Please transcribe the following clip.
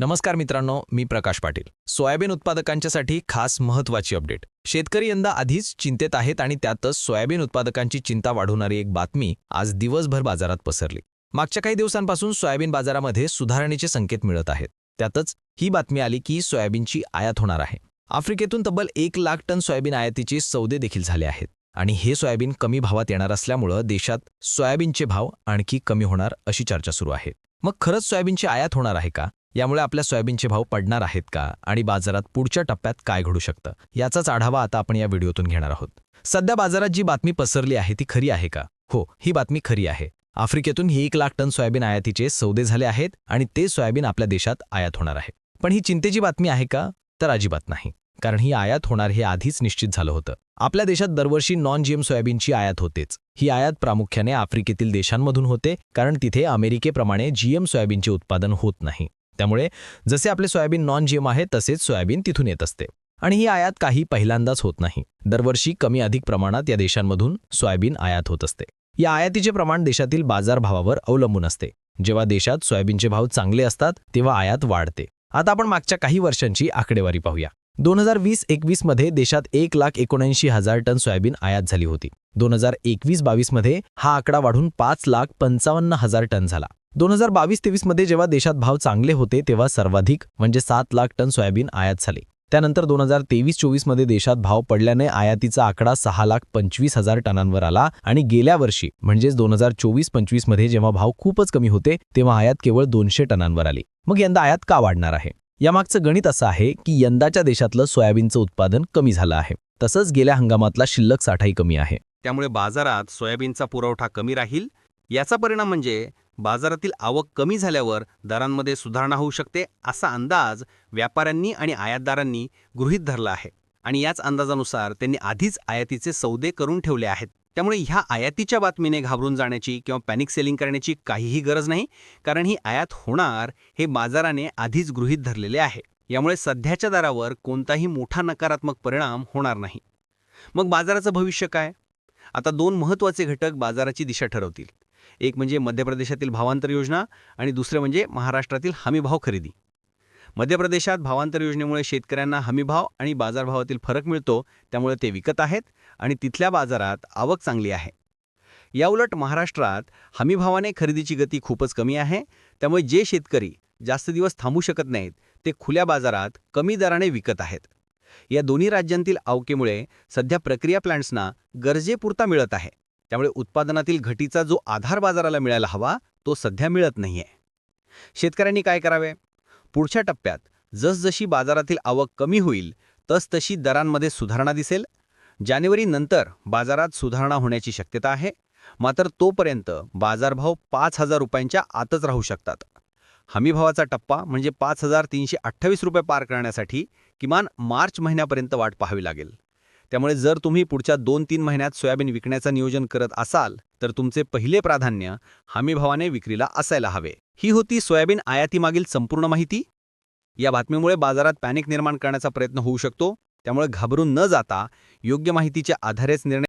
नमस्कार मित्रांनो मी प्रकाश पाटील. सोयाबीन उत्पादकांच्यासाठी खास महत्त्वाची अपडेट. शेतकरी यंदा आधीच चिंतेत आहेत आणि त्यातच सोयाबीन उत्पादकांची चिंता वाढवणारी एक बातमी आज दिवसभर बाजारात पसरली. मागच्या काही दिवसांपासून सोयाबीन बाजारामध्ये सुधारणेचे संकेत मिळत आहेत. त्यातच ही बातमी आली की सोयाबीनची आयात होणार आहे. आफ्रिकेतून तब्बल एक लाख टन सोयाबीन आयातीचे सौदे देखील झाले आहेत आणि हे सोयाबीन कमी भावात येणार असल्यामुळं देशात सोयाबीनचे भाव आणखी कमी होणार अशी चर्चा सुरू आहे. मग खरंच सोयाबीनची आयात होणार आहे का? यामुळे आपल्या सोयाबीनचे भाव पडणार आहेत का? आणि बाजारात पुढच्या टप्प्यात काय घडू शकतं? याचाच आढावा आता आपण या व्हिडिओतून घेणार आहोत. सध्या बाजारात जी बातमी पसरली आहे ती खरी आहे का? हो ही बातमी खरी आहे. आफ्रिकेतून ही एक लाख टन सोयाबीन आयातीचे सौदे झाले आहेत आणि ते सोयाबीन आपल्या देशात आयात होणार आहे. पण ही चिंतेची बातमी आहे का? तर अजिबात नाही. कारण ही आयात होणार हे आधीच निश्चित झालं होतं. आपल्या देशात दरवर्षी नॉन जीएम सोयाबीनची आयात होतेच. ही आयात प्रामुख्याने आफ्रिकेतील देशांमधून होते कारण तिथे अमेरिकेप्रमाणे जीएम सोयाबीनचे उत्पादन होत नाही. त्यामुळे जसे आपले सोयाबीन नॉन जीएम आहे तसेच सोयाबीन तिथून येत असते. आणि ही आयात काही पहिल्यांदाच होत नाही. दरवर्षी कमी अधिक प्रमाणात या देशांमधून सोयाबीन आयात होत असते. या आयातीचे प्रमाण देशातील बाजारभावावर अवलंबून असते. जेव्हा देशात सोयाबीनचे भाव चांगले असतात तेव्हा आयात वाढते. आता आपण मागच्या काही वर्षांची आकडेवारी पाहूया. दोन हजार वीस एकवीसमध्ये देशात एक लाख एकोणऐंशी हजार टन सोयाबीन आयात झाली होती. दोन हजार एकवीस बावीसमध्ये हा आकडा वाढून पाच लाख पंचावन्न हजार टन झाला. दोन हजार बावीस तेवीसमध्ये जेव्हा देशात भाव चांगले होते तेव्हा सर्वाधिक म्हणजे सात लाख टन सोयाबीन आयात झाले. त्यानंतर दोन हजार तेवीस चोवीसमध्ये देशात भाव पडल्याने आयातीचा आकडा सहा लाख पंचवीस हजार टनांवर आला आणि गेल्या वर्षी म्हणजेच दोन हजार चोवीस पंचवीसमध्ये जेव्हा भाव खूपच कमी होते तेव्हा आयात केवळ दोनशे टनांवर आली. मग यंदा आयात का वाढणार आहे? यामागचं गणित असं आहे की यंदाच्या देशातलं सोयाबीनचं उत्पादन कमी झालं आहे. तसंच गेल्या हंगामातला शिल्लक साठाही कमी आहे. त्यामुळे बाजारात सोयाबीनचा पुरवठा कमी राहील. याचा परिणाम म्हणजे बाजारातील आवक कमी झाल्यावर दरांमध्ये सुधारणा होऊ शकते असा अंदाज व्यापाऱ्यांनी आणि आयातदारांनी गृहीत धरला आहे. आणि याच अंदाजानुसार त्यांनी आधीच आयातीचे सौदे करून ठेवले आहेत. त्यामुळे ह्या आयातीच्या बातमीने घाबरून जाण्याची किंवा पॅनिक सेलिंग करण्याची काहीही गरज नाही कारण ही आयात होणार हे बाजाराने आधीच गृहीत धरलेले आहे. यामुळे सध्याच्या दरावर कोणताही मोठा नकारात्मक परिणाम होणार नाही. मग बाजाराचं भविष्य काय? आता दोन महत्त्वाचे घटक बाजाराची दिशा ठरवतील. एक म्हणजे मध्य प्रदेशातील भावांतर योजना आणि दुसरे म्हणजे महाराष्ट्रातील हमीभाव खरेदी. मध्य प्रदेशात भावांतर योजनेमुळे शेतकऱ्यांना हमीभाव आणि बाजारभावातील फरक मिळतो त्यामुळे ते विकत आहेत आणि तिथल्या बाजारात आवक चांगली आहे. याउलट महाराष्ट्रात हमीभावाने खरेदीची गती खूपच कमी आहे त्यामुळे जे शेतकरी जास्त दिवस थांबू शकत नाहीत ते खुल्या बाजारात कमी दराने विकत आहेत. या दोन्ही राज्यांतील आवकेमुळे सध्या प्रक्रिया प्लांट्सना गरजेपुरता मिळत आहे. त्यामुळे उत्पादनातील घटीचा जो आधार बाजाराला मिळायला हवा तो सध्या मिळत नाहीये. शेतकऱ्यांनी काय करावे? पुढच्या टप्प्यात जसजशी बाजारातील आवक कमी होईल तसतशी दरांमध्ये सुधारणा दिसेल. जानेवारी नंतर बाजारात सुधारणा होण्याची शक्यता आहे. मात्र तोपर्यंत बाजारभाव पाच हजार रुपयांच्या आतच राहू शकतात. हमीभावाचा टप्पा म्हणजे पाच हजार तीनशे अठ्ठावीस रुपये पार करण्यासाठी किमान मार्च महिन्यापर्यंत वाट पाहावी लागेल. त्यामुळे जर तुम्ही पुढच्या दोन तीन महिन्यात सोयाबीन विकण्याचं नियोजन करत असाल तर तुमचे पहिले प्राधान्य हमीभावाने विक्रीला असायला हवे. ही होती सोयाबीन आयातीमागील संपूर्ण माहिती. या बातमीमुळे बाजारात पॅनिक निर्माण करण्याचा प्रयत्न होऊ शकतो. त्यामुळे घाबरून न जाता योग्य माहितीच्या आधारेच निर्णय